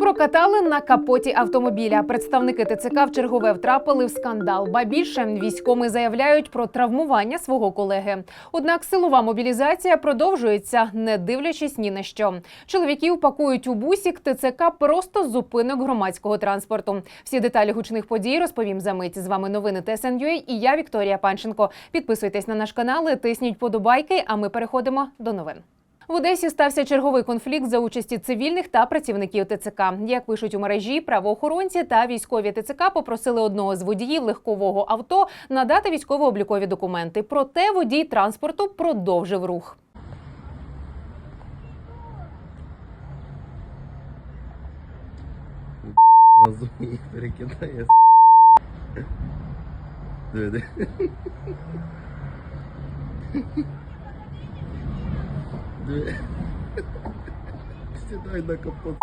Прокатали на капоті автомобіля. Представники ТЦК в чергове втрапили в скандал. Ба більше військомі заявляють про травмування свого колеги. Однак силова мобілізація продовжується, не дивлячись ні на що. Чоловіків пакують у бусік ТЦК просто з зупинок громадського транспорту. Всі деталі гучних подій розповім за мить. З вами новини ТСНЮА і я Вікторія Панченко. Підписуйтесь на наш канал, тисніть подобайки. А ми переходимо до новин. В Одесі стався черговий конфлікт за участі цивільних та працівників ТЦК. Як пишуть у мережі, правоохоронці та військові ТЦК попросили одного з водіїв легкового авто надати військово-облікові документи. Проте водій транспорту продовжив рух. Їх перекидає. Сідай на капот.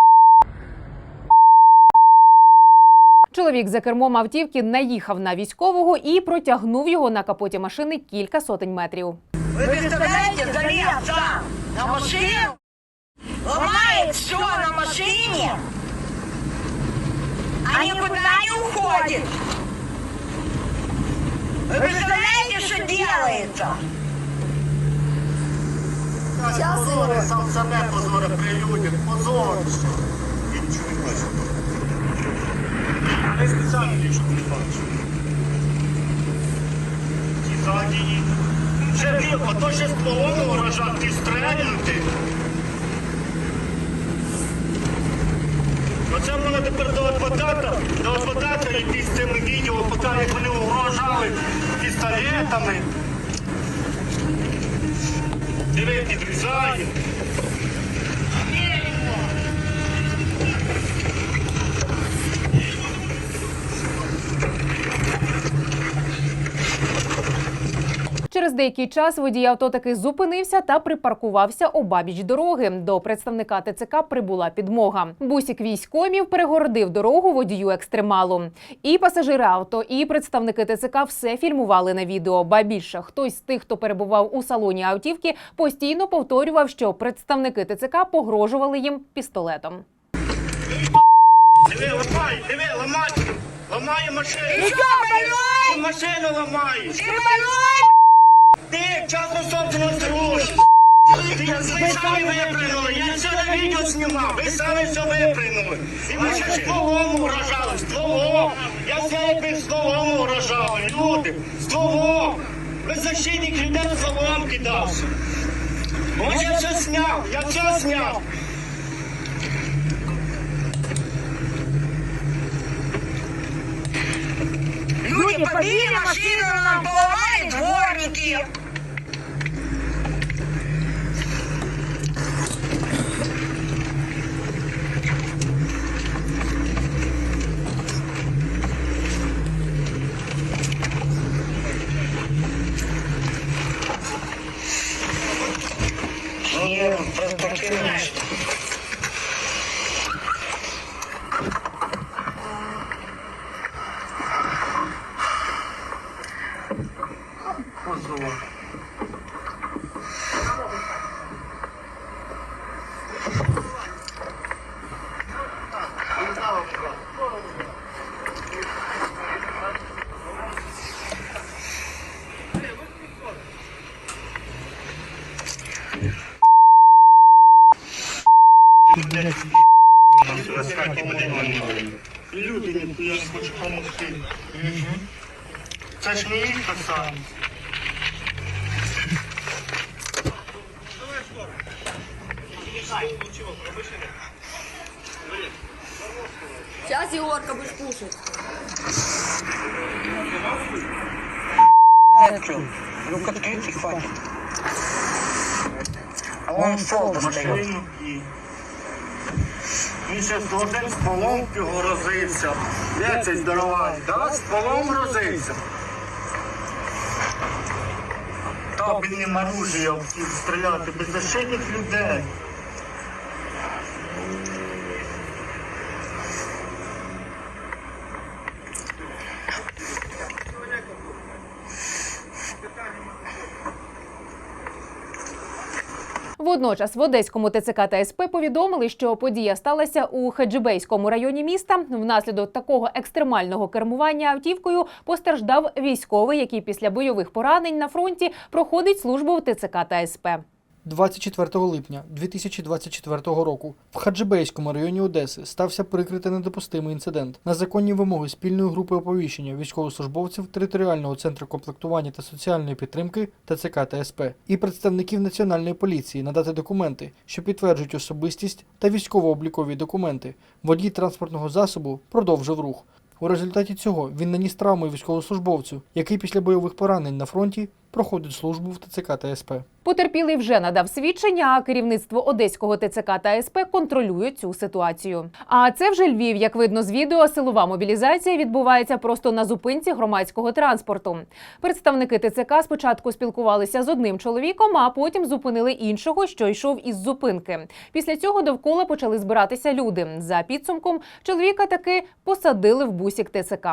Чоловік за кермом автівки наїхав на військового і протягнув його на капоті машини кілька сотень метрів. Вы представляете, залез сам на машину, ломает все на машине, а никуда не уходит. Вы представляете, что делается? Позори, сам себе позори при людях, позорище. І нічого не бачу. Не спеціально ліжу не бачу. Ті ззаді. Ще ти, ото ще з полону вражав, ти стрелянути. Оце мене тепер до адвоката, до адвоката йти з цими відео, поки як вони угрожали пістолетами. Диви, підрізає. Через деякий час водій авто таки зупинився та припаркувався обабіч дороги. До представника ТЦК прибула підмога. Бусік військомів перегородив дорогу водію екстремалу. І пасажири авто, і представники ТЦК все фільмували на відео. Ба більше хтось з тих, хто перебував у салоні автівки, постійно повторював, що представники ТЦК погрожували їм пістолетом. Диви, ламай, диви, ламай. Ламає машину. Ти машину ламаєш. Ти собственность рушиш. Ти ви самі випрыгнули. Я все на відео знімав. Ви самі все випрыгнули. І ви ще стволом угрожали. Стволом. Я все як стволом угрожали. Люди, стволом. Ви защитник людей стволом кидався. Ось я все зняв. Я все зняв. Люди побили машину, нам поломали дворники. Ні, просто кинеш. Позор. Люди не хочуть допомогти. Це ж не їх писали. Сейчас, Егорка, будешь кушать. Ну, котлеты хватит. А он стол достает. Він ще з один з полом грозився. Де цей здоровий? Да? З полом грозився. Та оружием стріляти, беззащитних людей. Водночас в Одеському ТЦК та СП повідомили, що подія сталася у Хаджибейському районі міста. Внаслідок такого екстремального кермування автівкою постраждав військовий, який після бойових поранень на фронті проходить службу в ТЦК та СП. 24 липня 2024 року в Хаджибейському районі Одеси стався прикритий недопустимий інцидент. На законні вимоги спільної групи оповіщення військовослужбовців територіального центру комплектування та соціальної підтримки ТЦК та СП і представників національної поліції надати документи, що підтверджують особистість та військово-облікові документи. Водій транспортного засобу продовжив рух. У результаті цього він наніс травми військовослужбовцю, який після бойових поранень на фронті проходить службу в ТЦК та СП. Потерпілий вже надав свідчення, а керівництво одеського ТЦК та СП контролює цю ситуацію. А це вже Львів. Як видно з відео, силова мобілізація відбувається просто на зупинці громадського транспорту. Представники ТЦК спочатку спілкувалися з одним чоловіком, а потім зупинили іншого, що йшов із зупинки. Після цього довкола почали збиратися люди. За підсумком чоловіка таки посадили в бусік ТЦК.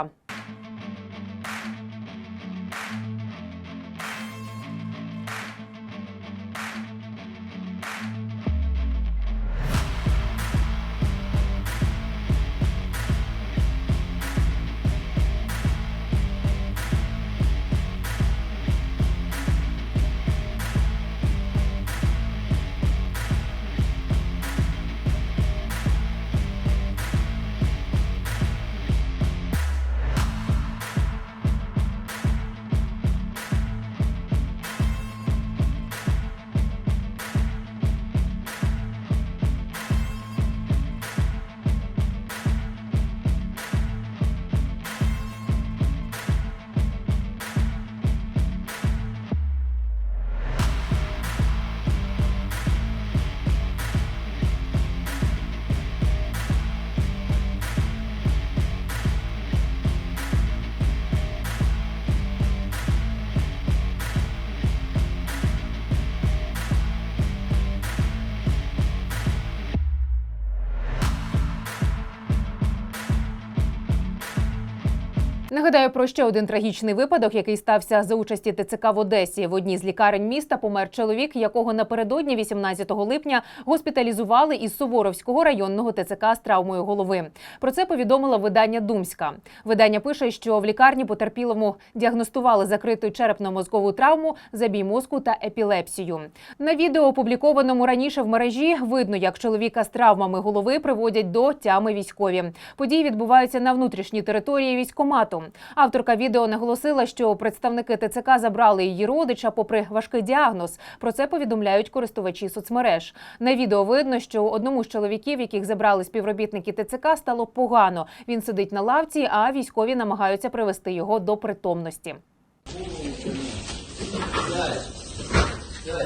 Нагадаю про ще один трагічний випадок, який стався за участі ТЦК в Одесі. В одній з лікарень міста помер чоловік, якого напередодні 18 липня госпіталізували із Суворовського районного ТЦК з травмою голови. Про це повідомило видання Думська. Видання пише, що в лікарні потерпілому діагностували закриту черепно-мозкову травму, забій мозку та епілепсію. На відео, опублікованому раніше в мережі, видно, як чоловіка з травмами голови приводять до тями військові. Події відбуваються на внутрішній території військомату. Авторка відео наголосила, що представники ТЦК забрали її родича, попри важкий діагноз. Про це повідомляють користувачі соцмереж. На відео видно, що одному з чоловіків, яких забрали співробітники ТЦК, стало погано. Він сидить на лавці, а військові намагаються привести його до притомності.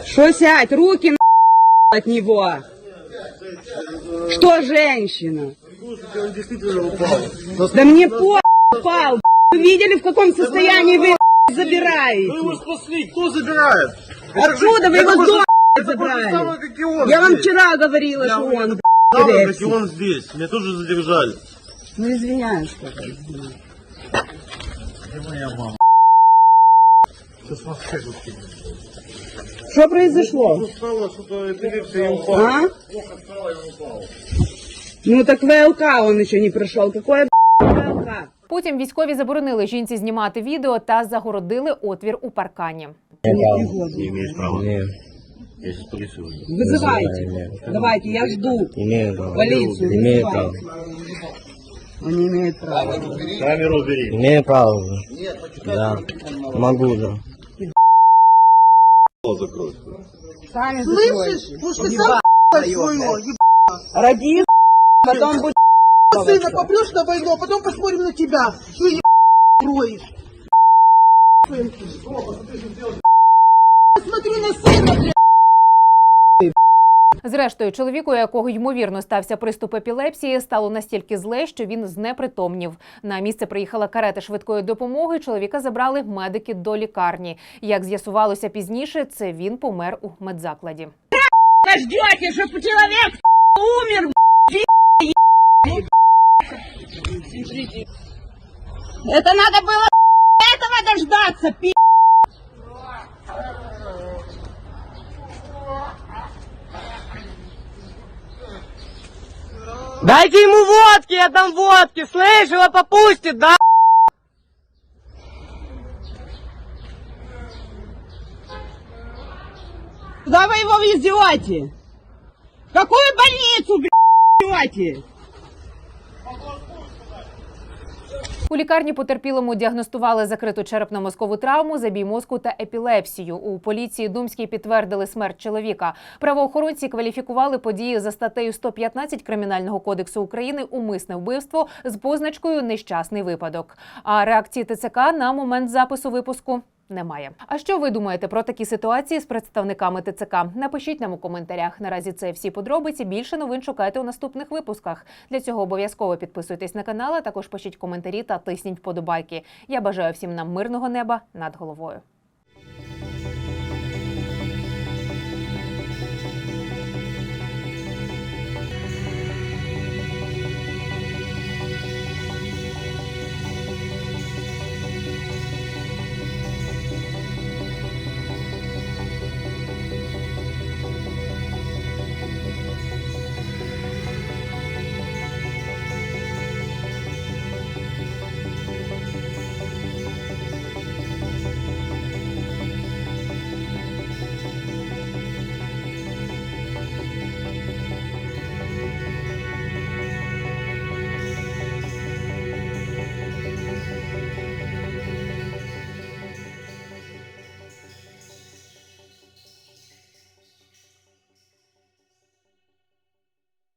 Что сядь? Руки на от него. Что женщина? Да мне по упал. Вы видели, в каком состоянии вы забираете? Вы его спасли, кто забирает? Откуда вы его до забрали? Я вам вчера говорила, что он и он здесь. Меня тоже задержали. Ну извиняюсь, что ли. Что произошло? Стало эпилепсия. А? Ну так ВЛК он еще не пришел. Какое? Потім військові заборонили жінці знімати відео та загородили отвір у паркані. Не имеешь права. Нет. Я сейчас полицию вызову. Вызывайте. Давайте, я жду. Имею право. Полицию. Имею вызывайте. право. Он не имеет права. Камеру убери. Имею право. Да. Могу, да. Закрой. Сами Слышишь? Пусть ты сам Роди, потом будь сына попрешь на войну, а потом посмотрим на тебя. Что е кроешь? Смотри на сына, блядь. Зрештою, чоловіку, у якого ймовірно стався приступ епілепсії, стало настільки зле, що він знепритомнів. На місце приїхала карета швидкої допомоги. Чоловіка забрали медики до лікарні. Як з'ясувалося пізніше, це він помер у медзакладі. ждете, чтобы человек умер, Это надо было этого дождаться, пи***. Дайте ему водки, я дам водки, слышь, его попустит, да? Куда вы его везете? В какую больницу, блядь, везете? У лікарні потерпілому діагностували закриту черепно-мозкову травму, забій мозку та епілепсію. У поліції Думській підтвердили смерть чоловіка. Правоохоронці кваліфікували події за статтею 115 Кримінального кодексу України умисне вбивство з позначкою нещасний випадок. А реакції ТЦК на момент запису випуску. Немає. А що ви думаєте про такі ситуації з представниками ТЦК? Напишіть нам у коментарях. Наразі це всі подробиці. Більше новин шукайте у наступних випусках. Для цього обов'язково підписуйтесь на канал, а також пишіть коментарі та тисніть вподобайки. Я бажаю всім нам мирного неба над головою.